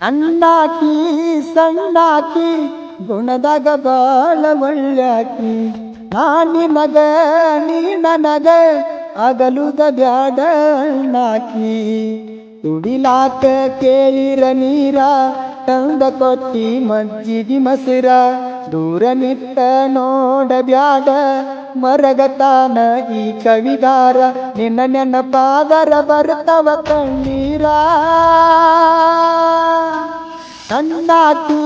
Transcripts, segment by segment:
ಅಣ್ಣಾಕಿ ಸಣ್ಣಾಕಿ, ಗುಣದಾಗ ಬಾಳ ಒಳ್ಳ್ಯಾಕಿ. ನಾ ಮಗ ನೀ ನನಗ ಅಗಲುದ ಬ್ಯಾಡ ಅಣ್ಣಾಕಿ ತುಡಿಲಾಕ ಕೇಳಿರ ನೀರ, ತಂದ ಕೊಟ್ಟಿ ಮಜ್ಜಿಗಿ ಮಸಿರ. ದೂರ ನಿತ್ತ ನೋಡ ಬ್ಯಾಡ ಮರಗತಾನ ಈ ಕವಿಗಾರ ನಿನ್ನ ನೆನಪಾದರ ಬರ್ತವ ಕಣ್ಣೀರ. ಸಣ್ಣಾಕಿ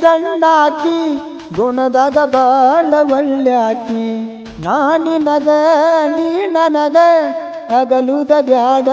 ಸಣ್ಣಾಕಿ, ಗುಣದಾಗ ಬಾಳ ಒಳ್ಳ್ಯಾಕಿ. ನಾನಿನಗ ನೀ ನನಗ ಅಗಲುದ ಬ್ಯಾಡ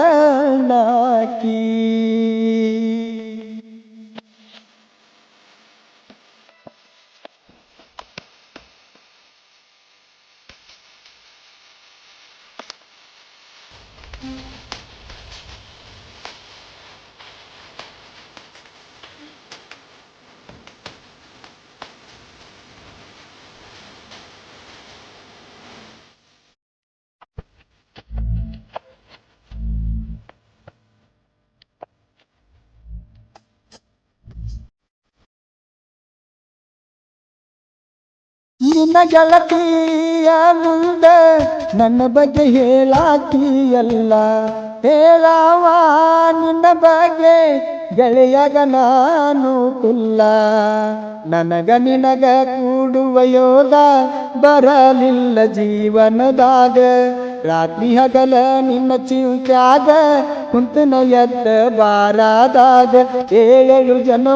ನಿನ್ನ ಗೆಳತಿಯ ಮುಂದೆ ನನ್ನ ಬಗ್ಗೆ ಹೇಳಾಕಿಯಲ್ಲ ಹೇಳವ ನಿನ್ನ ಬಗ್ಗೆ ಗೆಳೆಯಗ ನಾನು ಕುಲ್ಲ ನನಗ ನಿನಗ ಕೂಡುವ ಯೋಗ ಬರಲಿಲ್ಲ ಜೀವನದಾಗ. ರಾತ್ರಿ ಹಗಲ ನಿನ್ನ ಚಿಂತ್ಯಾಗ ಕುಂತನ ಎತ್ತ ಬಾರಾದಾಗ ಏಳು ಜನ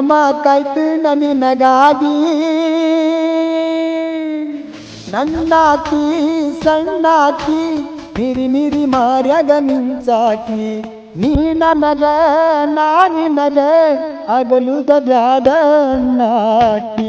ಕಾಯ್ತು ನಿನಗಾಗಿ. ನನ್ನಾಕಿ ಸಣ್ಣಾಕಿ ಮಿರಿ ಮಿರಿ ಮಾರ್ಯಾಗ ಮಿಂಚಾಕಿ ನೀ ನನಗ ನಾನಿನಗ ಅಗಲುದ ಬ್ಯಾಡ ನಾಕಿ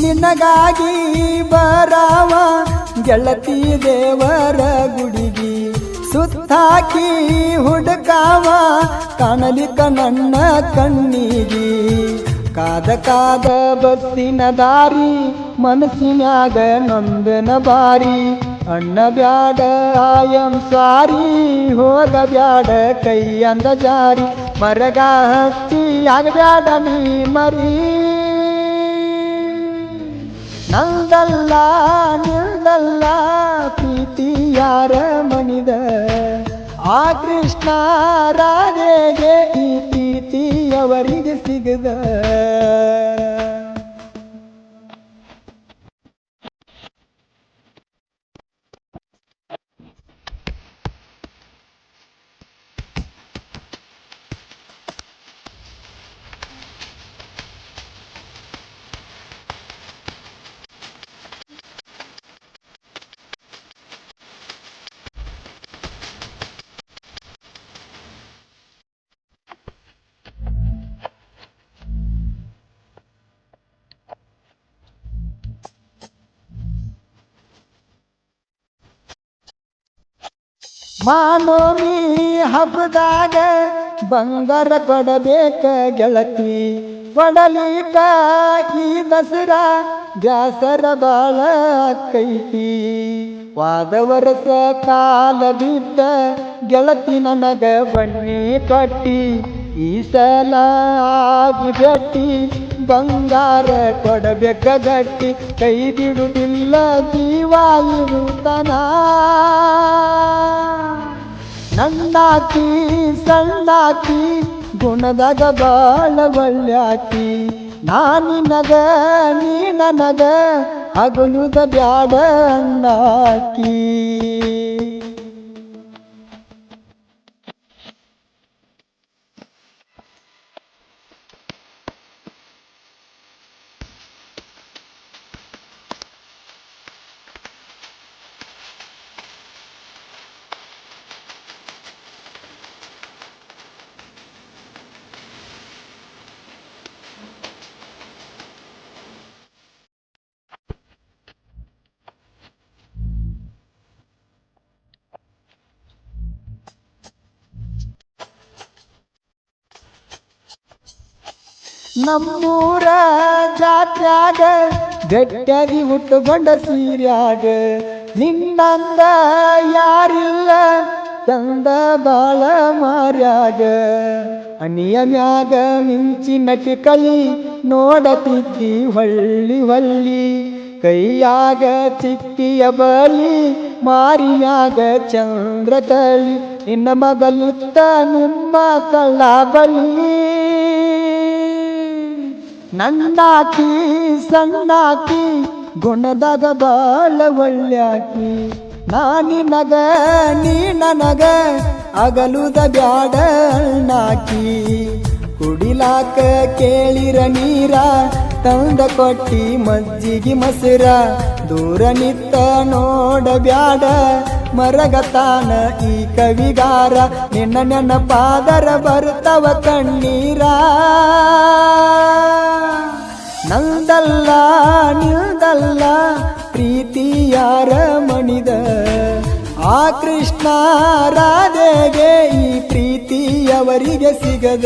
ನಿನಗಾಗಿ ಬರಾವ ಗೆಳತಿ ದೇವರ ಗುಡಿಗಿ. ಸುತ್ತಾಕಿ ಹುಡುಕಾವ ಕಾಣಲಿಕ ನನ್ನ ಕಣ್ಣಿಗಿ. ಕಾದ ಕಾದ ಬಸ್ಸಿನ ದಾರಿ ಮನಸ್ಸಿನಾಗ ನೊಂದನ ಬಾರಿ. ಅಣ್ಣ ಬ್ಯಾಡ, ಆಯಂ ಸಾರಿ ಹೋಗ ಬ್ಯಾಡ, ಕೈ ಅಂದ ಜಾರಿ. ಮರಗ ಹತ್ತಿ ಆಗಬ್ಯಾಡ ನೀ ಮರಿ. ನಂದಲ್ಲ ನಿಲ್ದಲ್ಲ ಪ್ರೀತಿ ಯಾರ ಮಣಿದ ಆ ಕೃಷ್ಣ ರಾಧೆಗೆ ಈ ಪ್ರೀತಿ ಅವರಿಗೆ ಸಿಗದ. ಮಾನೋಮಿ ಹಬ್ಬದಾಗ ಬಂಗಾರ ಕೊಡಬೇಕ ಗೆಳತಿ. ಕೊಡಲಿಕ ಈ ದಸರಾ ಬ್ಯಾಸರ ಬಾಳ ಕೈತಿ. ವಾದ ವರಸ ಕಾಲ ಬಿದ್ದ ಗೆಳತಿ ನನಗ ಬನ್ನಿ ಕಟ್ಟಿ. ಈ ಸಲ ಗಟ್ಟಿ ಬಂಗಾರ ಕೊಡಬೇಕ ಗಟ್ಟಿ. ಕೈ ಬಿಡುವುದಿಲ್ಲ ಜೀವ ನನ್ನಾಕಿ ಸಣ್ಣಾಕಿ ಗುಣದಾಗ ಬಾಳ ಒಳ್ಳ್ಯಾಕಿ ನಾ ನಿನಗ ನೀ ನನಗ ಅಗಲುದ ಬ್ಯಾಡ ಅಣ್ಣಾಕಿ ನಮ್ಮೂರ ಜಾತ್ಯಾಗ ಗಟ್ಟಿಯಾಗಿ ಹುಟ್ಟುಕೊಂಡ ಸೀರ್ಯಾಗ. ನಿನ್ನಂದ ಯಾರಿಲ್ಲ ತಂದ ಬಾಳ ಮಾರ್ಯಾಗ. ಅನಿಯ ಮ್ಯಾಗ ನಟಿ ಕಲಿ ನೋಡತಿದ್ದಿ ಹೊಳ್ಳಿ ಹೊಳ್ಳಿ. ಕೈಯಾಗ ಚಿಕ್ಕಿಯ ಬಲಿ, ಮಾರಿಯಾಗ ಚಂದ್ರ ತಳಿ. ನಿನ್ನ ಮಗಲುತ್ತ ನಿಮ್ಮ ಕಳ್ಳ ಬಲಿ. ನನ್ನಾಕಿ ಸಣ್ಣಾಕಿ ಗುಣದಾಗ ಬಾಳ ಒಳ್ಳ್ಯಾಕಿ. ನಾನಿನಗ ನೀ ನನಗ ಅಗಲುದ ಬ್ಯಾಡ ಅಣ್ಣಾಕಿ ಕುಡಿಲಾಕ ಕೇಳಿರ ನೀರ, ತಂದ ಕೊಟ್ಟಿ ಮಜ್ಜಿಗೆ ಮಸಿರ. ದೂರ ನಿತ್ತ ನೋಡ ಬ್ಯಾಡ, ಮರಗತಾನ ಈ ಕವಿಗಾರ. ನಿನ್ನ ನೆನಪಾದರ ಬರ್ತವ ಕಣ್ಣೀರ. ನಂದಲ್ಲ ನಿಲ್ದಲ್ಲ ಪ್ರೀತಿ ಯಾರ ಮಣಿದ. ಆ ಕೃಷ್ಣ ರಾಧೆಗೆ ಈ ಪ್ರೀತಿಯವರಿಗೆ ಸಿಗದ.